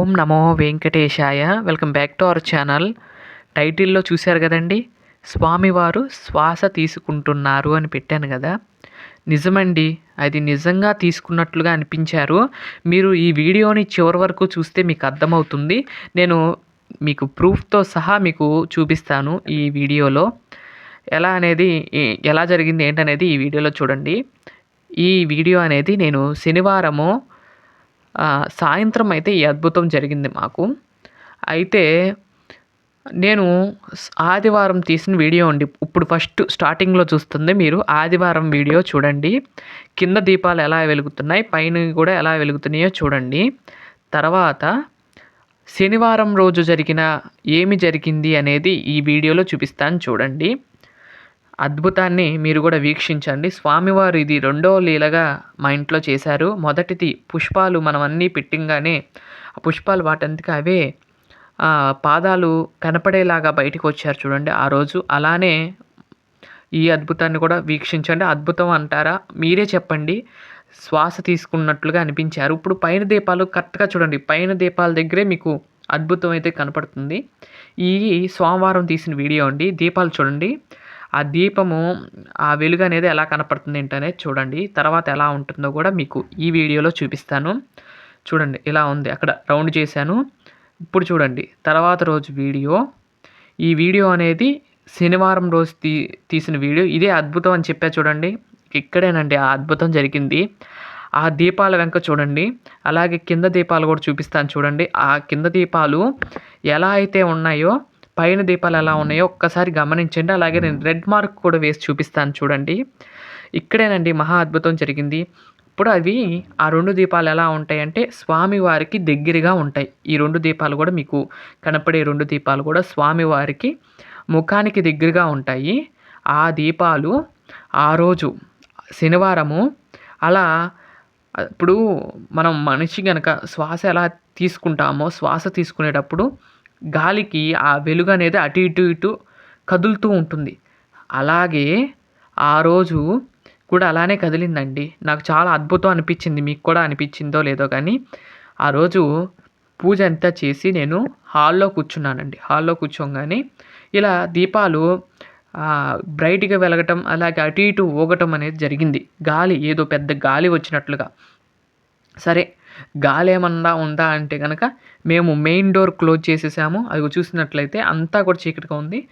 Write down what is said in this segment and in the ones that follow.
ఓం నమో వెంకటేశాయ. Welcome back to our channel. టైటిల్లో చూశారు కదండి? స్వామివారు శ్వాస తీసుకుంటున్నారు అని పెట్టాను కదా. నిజమండి అది నిజంగా తీసుకున్నట్లుగా అనిపించారు. మీరు ఈ వీడియోని చివరి వరకు చూస్తే మీకు అర్థమవుతుంది. నేను మీకు ప్రూఫ్తో సహా మీకు చూపిస్తాను ఈ వీడియోలో. ఎలా అనేది ఎలా జరిగింది ఏంటనేది ఈ వీడియోలో చూడండి. ఈ వీడియో అనేది నేను శనివారము సాయంత్రం అయితే ఈ అద్భుతం జరిగింది మాకు. అయితే నేను ఆదివారం తీసిన వీడియో అండి. ఇప్పుడు ఫస్ట్ స్టార్టింగ్లో చూస్తుంది మీరు. ఆదివారం వీడియో చూడండి. కింద దీపాలు ఎలా వెలుగుతున్నాయి పైన కూడా ఎలా వెలుగుతున్నాయో చూడండి. తర్వాత శనివారం రోజు జరిగిన ఏమి జరిగింది అనేది ఈ వీడియోలో చూపిస్తాను చూడండి. అద్భుతాన్ని మీరు కూడా వీక్షించండి. స్వామివారు ఇది రెండో లీలగా మా ఇంట్లో చేశారు. మొదటిది పుష్పాలు మనం అన్నీ పెట్టింగానే ఆ పుష్పాలు వాటంతకి అవే పాదాలు కనపడేలాగా బయటకు వచ్చారు చూడండి ఆ రోజు. అలానే ఈ అద్భుతాన్ని కూడా వీక్షించండి. అద్భుతం అంటారా? మీరే చెప్పండి. శ్వాస తీసుకున్నట్లుగా అనిపించారు. ఇప్పుడు పైన దీపాలు కరెక్ట్గా చూడండి. పైన దీపాల దగ్గరే మీకు అద్భుతం అయితే కనపడుతుంది. ఈ సోమవారం తీసిన వీడియో అండి. దీపాలు చూడండి. ఆ దీపము ఆ వెలుగు అనేది ఎలా కనపడుతుంది ఏంటనేది చూడండి. తర్వాత ఎలా ఉంటుందో కూడా మీకు ఈ వీడియోలో చూపిస్తాను. చూడండి ఇలా ఉంది. అక్కడ రౌండ్ చేశాను. ఇప్పుడు చూడండి తర్వాత రోజు వీడియో. ఈ వీడియో అనేది శనివారం రోజు తీ తీసిన వీడియో. ఇదే అద్భుతం అని చెప్పా చూడండి. ఇక్కడేనండి ఆ అద్భుతం జరిగింది. ఆ దీపాల వెంక చూడండి. అలాగే కింద దీపాలు కూడా చూపిస్తాను చూడండి. ఆ కింద దీపాలు ఎలా అయితే ఉన్నాయో పైన దీపాలు ఎలా ఉన్నాయో ఒక్కసారి గమనించండి. అలాగే నేను రెడ్ మార్క్ కూడా వేసి చూపిస్తాను చూడండి. ఇక్కడేనండి మహా అద్భుతం జరిగింది. ఇప్పుడు అవి ఆ రెండు దీపాలు ఎలా ఉంటాయంటే స్వామివారికి దగ్గరగా ఉంటాయి. ఈ రెండు దీపాలు కూడా మీకు కనపడే రెండు దీపాలు కూడా స్వామివారికి ముఖానికి దగ్గరగా ఉంటాయి. ఆ దీపాలు ఆ రోజు శనివారము. అలా ఇప్పుడు మనం మనిషి కనుక శ్వాస ఎలా తీసుకుంటామో శ్వాస తీసుకునేటప్పుడు గాలికి ఆ వెలుగు అనేది అటు ఇటు ఇటు కదులుతూ ఉంటుంది. అలాగే ఆ రోజు కూడా అలానే కదిలిందండి. నాకు చాలా అద్భుతం అనిపించింది. మీకు కూడా అనిపించిందో లేదో కానీ ఆ రోజు పూజ అంతా చేసి నేను హాల్లో కూర్చున్నానండి. హాల్లో కూర్చోగానే ఇలా దీపాలు బ్రైట్గా వెలగటం అలాగే అటు ఇటు ఊగటం అనేది జరిగింది. గాలి ఏదో పెద్ద గాలి వచ్చినట్లుగా. సరే గాలి ఏమన్నా ఉందా అంటే కనుక మేము మెయిన్ డోర్ క్లోజ్ చేసేసాము. అది చూసినట్లయితే అంతా కూడా చీకటిగా ఉంది.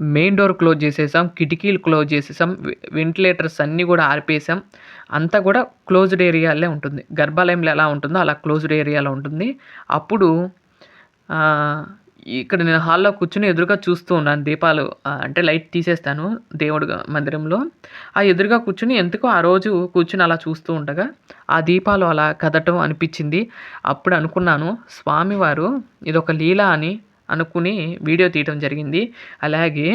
మెయిన్ డోర్ క్లోజ్ చేసేసాం. కిటికీలు క్లోజ్ చేసేసాం. వెంటిలేటర్స్ అన్నీ కూడా ఆర్పేసాం. అంతా కూడా క్లోజ్డ్ ఏరియాలే ఉంటుంది. గర్భాలయంలో ఎలా ఉంటుందో అలా క్లోజ్డ్ ఏరియాలో ఉంటుంది. అప్పుడు ఇక్కడ నేను హాల్లో కూర్చుని ఎదురుగా చూస్తూ ఉన్నాను. దీపాలు అంటే లైట్ తీసేస్తాను దేవుడు మందిరంలో. ఆ ఎదురుగా కూర్చుని ఎందుకో ఆ రోజు కూర్చుని అలా చూస్తూ ఉండగా ఆ దీపాలు అలా కదటం అనిపించింది. అప్పుడు అనుకున్నాను స్వామివారు ఇదొక లీల అని అనుకుని వీడియో తీయడం జరిగింది. అలాగే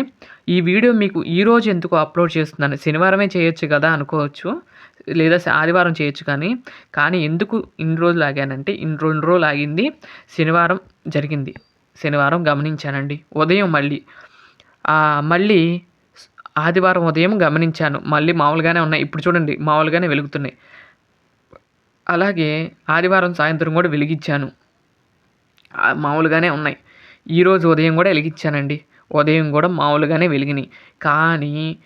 ఈ వీడియో మీకు ఈరోజు ఎందుకు అప్లోడ్ చేస్తున్నాను? శనివారమే చేయొచ్చు కదా అనుకోవచ్చు. లేదా ఆదివారం చేయొచ్చు కానీ కానీ ఎందుకు ఇన్ని రోజులు ఆగానంటే ఇన్ని రెండు రోజులు ఆగింది శనివారం జరిగింది. శనివారం గమనించానండి. ఉదయం మళ్ళీ. మళ్ళీ ఆదివారం ఉదయం గమనించాను. మళ్ళీ మామూలుగానే ఉన్నాయి. ఇప్పుడు చూడండి మామూలుగానే వెలుగుతున్నాయి. అలాగే ఆదివారం సాయంత్రం కూడా వెలిగించాను. మామూలుగానే ఉన్నాయి. ఈరోజు ఉదయం కూడా వెలిగించానండి. ఉదయం కూడా మామూలుగానే వెలిగినాయి. కానీ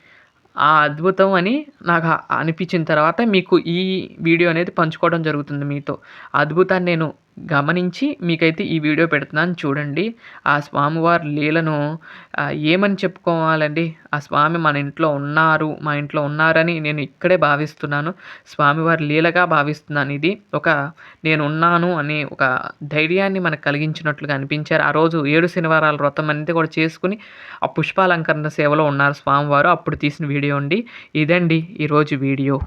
ఆ అద్భుతం అని నాకు అనిపించిన తర్వాత మీకు ఈ వీడియో అనేది పంచుకోవడం జరుగుతుంది మీతో. అద్భుతాన్ని నేను గమనించి మీకైతే ఈ వీడియో పెడుతున్నాను చూడండి. ఆ స్వామివారి లీలను ఏమని చెప్పుకోవాలండి? ఆ స్వామి మన ఇంట్లో ఉన్నారు మా ఇంట్లో ఉన్నారని నేను ఇక్కడే భావిస్తున్నాను. స్వామివారి లీలగా భావిస్తున్నాను ఇది. ఒక నేను ఉన్నాను అనే ఒక ధైర్యాన్ని మనకు కలిగించినట్లుగా అనిపించారు. ఆ రోజు ఏడు శనివారాల వ్రతం అనేది కూడా చేసుకుని ఆ పుష్పాలంకరణ సేవలో ఉన్నారు స్వామివారు. అప్పుడు తీసిన వీడియో అండి. ఇదండి ఈరోజు వీడియో.